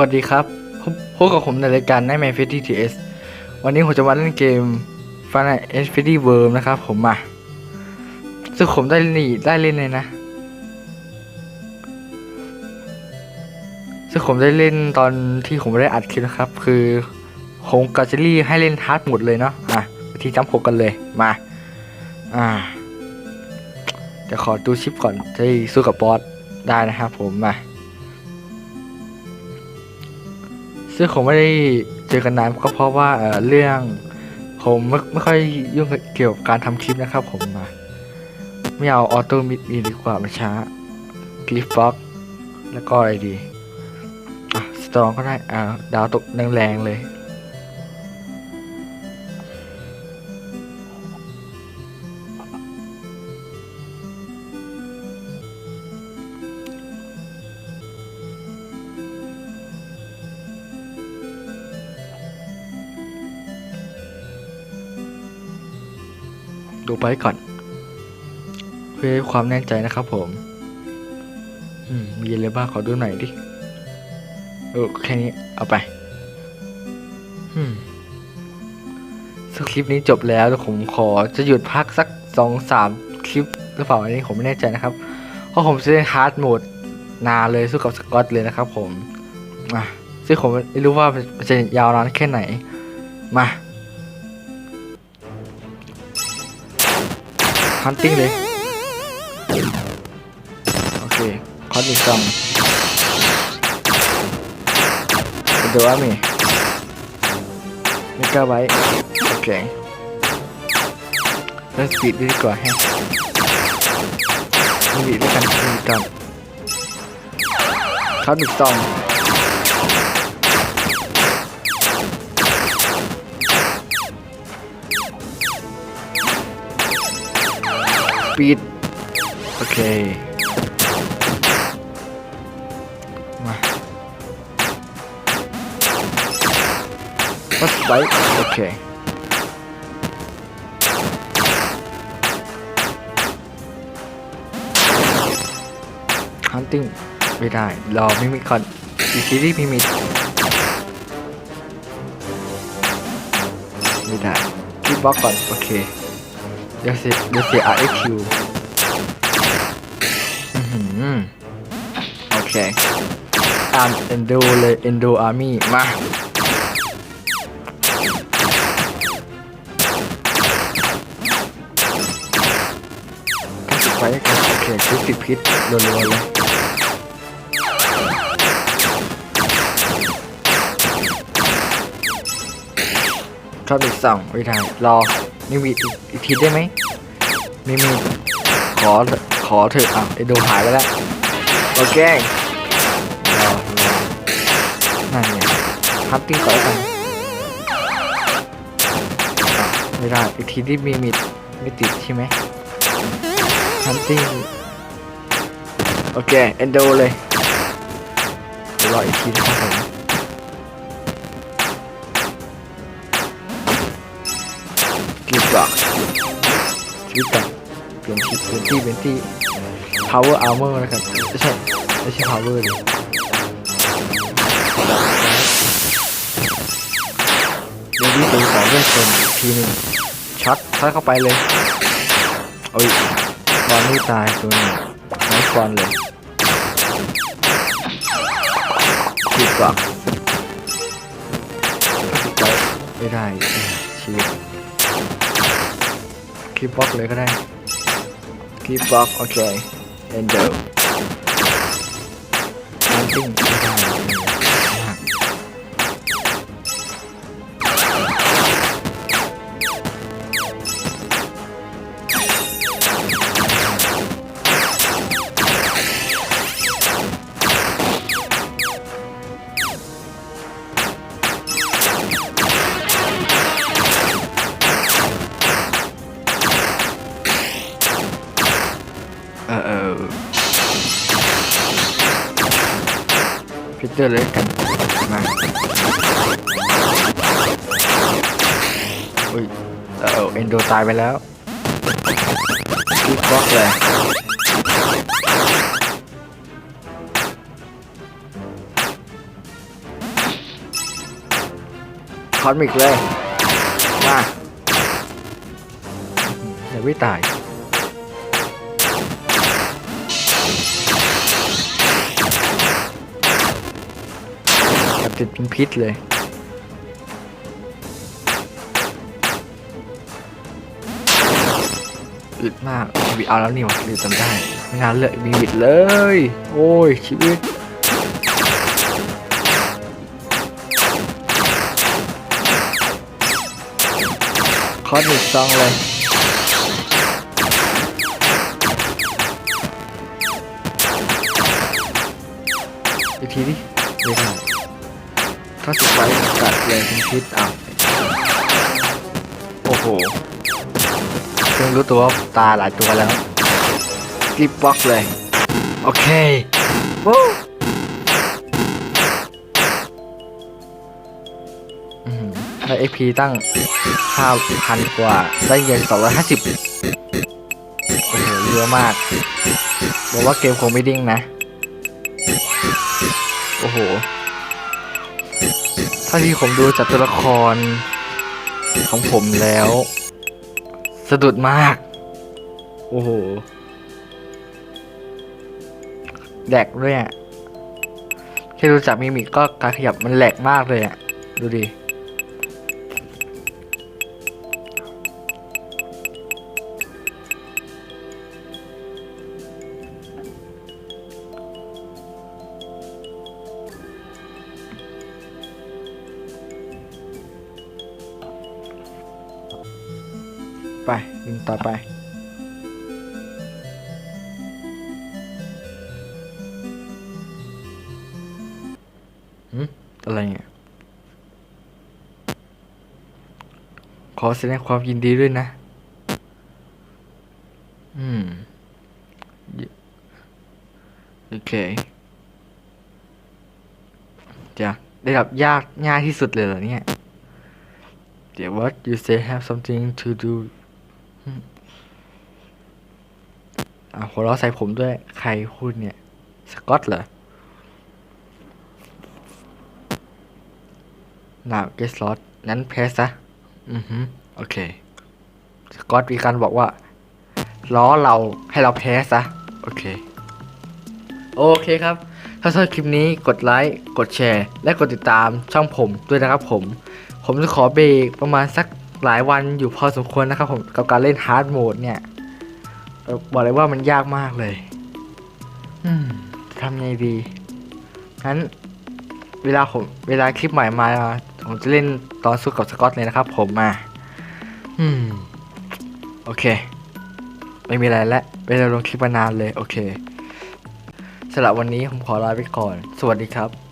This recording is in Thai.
วัสดีครับ พบกับผมในรายการ n i g h t m a r e Freddy TS วันนี้ผมจะมาเล่นเกม Final Fantasy Worm นะครับผมมาซึ่งผมได้นี่ได้เล่นเลยนะ ซึ่งผมได้เล่นตอนที่ผมไม่ได้อัดคลิปนะครับ คือโฮงกาเจลี่ให้เล่นฮาร์ดหมดเลยเนาะอะที่จำพกกันเลยมา อ่าเดี๋ยวขอดูชิปก่อนจะสู้กับบอสได้นะครับผมมา ซึ่งผมไม่ได้เจอกันนานก็เพราะว่าเรื่องผมไม่ไม่ค่อยยุ่งเกี่ยวกับการทำคลิปนะครับผมนะไม่เอาออโต้มิดมีดีกว่ามันช้าคลิปบ็อกแล้วก็อะไรดี อะ สตรองก็ได้อ่าดาวตกแรงๆเลย ดูไปก่อน เพื่อความแน่ใจนะครับผม อืม มีอะไรบ้างขอดูหน่อยดิ เออแค่นี้ เอาไป อืมสคลิปนี้จบแล้วผมขอจะหยุดพักสักสองสามคลิปหรือเปล่าอันนี้ผมไม่แน่ใจนะครับ เพราะผมจะเล่นฮาร์ดโหมดนานเลยสู้กับสกอตเลยนะครับผมอะซึ่งผมไม่รู้ว่ามันจะยาวนานแค่ไหน มา ฮันติ้งเลย โอเคคอร์ดอีกสองเดี๋ยวว่ามีไม่กล้าไว้โอเคเล่นสปีดดีกว่าแฮะมีบีด้วยกันมีบีกันคอร์ดอีกสอง ปีดโอเค มาวัดไว้โอเคฮันติ้งไม่ได้ รอมิมิก่อนอีกซีรีส์มิมิไม่ได้คิดบล็อกก่อน โอเค เดี๋ยวเสียเดี๋ยวเสีย RXQ อื้อหือโอเคอ่านเอนโดเลยเอนโดอาร์มี่มาไปกันโอเคชุดติดพิษรัวๆเลยชอบอีกสองไม่ได้รอ นี่มีอีกทีได้ไหมมีมีขอเถอะขอเถอะอะไอโดหายไปแล้วโอเคนั่นไงฮัตติ้งก่อนกันไม่ได้อีกทีที่มีมิดไม่ติดใช่ไหมฮัตติ้งโอเคเอนโดเลยรออีกทีนะครับผม กิฟต์บ็อกชีวิตก่อนเปลี่ยนที่เปลี่ยนที่เปลี่ยนที่ power armor นะครับไม่ใช่ไม่ใช่ power เลยเดี๋ยวนี้ตัวสองเลือดเต็มอีกทีหนึ่งช็อตช็อตเข้าไปเลยโอ้ยบอลไม่ตายตัวนี้ไนท์บอลเลยขีดกว่าขีดไม่ได้ชีวิต คลิปบล็อกเลยก็ได้คลิปบล็อกโอเค Endo Hunting ไม่ได้ พิเตอร์เลยกันมาอุ้ยเออเอ็นโดตายไปแล้วคิกบล็อกเลยคอนมิกเลยมาเดี๋ต่ไม่ตาย ติดเป็นพิษเลย อึดมากบีเอาแล้วนี่หวะบีจำได้ไม่นานเลยบีบิดเลย โอ้ยชีวิตคอร์ดหนึ่งซองเลยอีกทีดิไม่ได้ ถ้าสุดไว้กัดเลยเป็นพิษอะโอ้โหเพิ่งรู้ตัวว่าตาหลายตัวแล้วรีบบล็อกเลย โอเควู้อืมได้ AP ตั้ง5,000กว่า ได้เงิน250โอ้โหเยอะมาก บอกว่าเกมคงไม่ดิ้งนะ โอ้โห ถ้าที่ผมดูจากตัวละคร ของผมแล้ว สะดุดมาก โอ้โห แหลกด้วยอะแค่ดูจากมิมิกก็การขยับมันแหลกมากเลยอะ ดูดิ ไปยิงต่อไปหืมอะไรเนี่ย ขอแสดงความยินดีด้วยนะ อืม โอเค จะได้รับยากง่ายที่สุดเลยเหรอเนี่ยเดี๋ยว what you say have something to do อืมอ่าหัวเราะใส่ผมด้วย ใครพูดเนี่ย สกอตเหรอหน่าเกสลอตนั้นแพ้ซะ อือฮึโอเค สกอตมีการบอกว่า ล้อเราให้เราแพ้ซะ โอเค โอเคครับ ถ้าชอบคลิปนี้กดไลค์ กดแชร์ และกดติดตามช่องผมด้วยนะครับผม ผมจะขอเบรกประมาณสัก หลายวันอยู่พอสมควรนะครับผมกับการเล่นฮาร์ดโหมดเนี่ยเอ่อบอกเลยว่ามันยากมากเลย อืมทำไงดีงั้นเวลาผมเวลาคลิปใหม่มา ผมจะเล่นตอนสู้กับสกอตเลยนะครับ ผมมา อืม โอเค ไม่มีอะไรแล้วไม่ได้ลงคลิปมานานเลย โอเคสำหรับวันนี้ผมขอลาไปก่อน สวัสดีครับ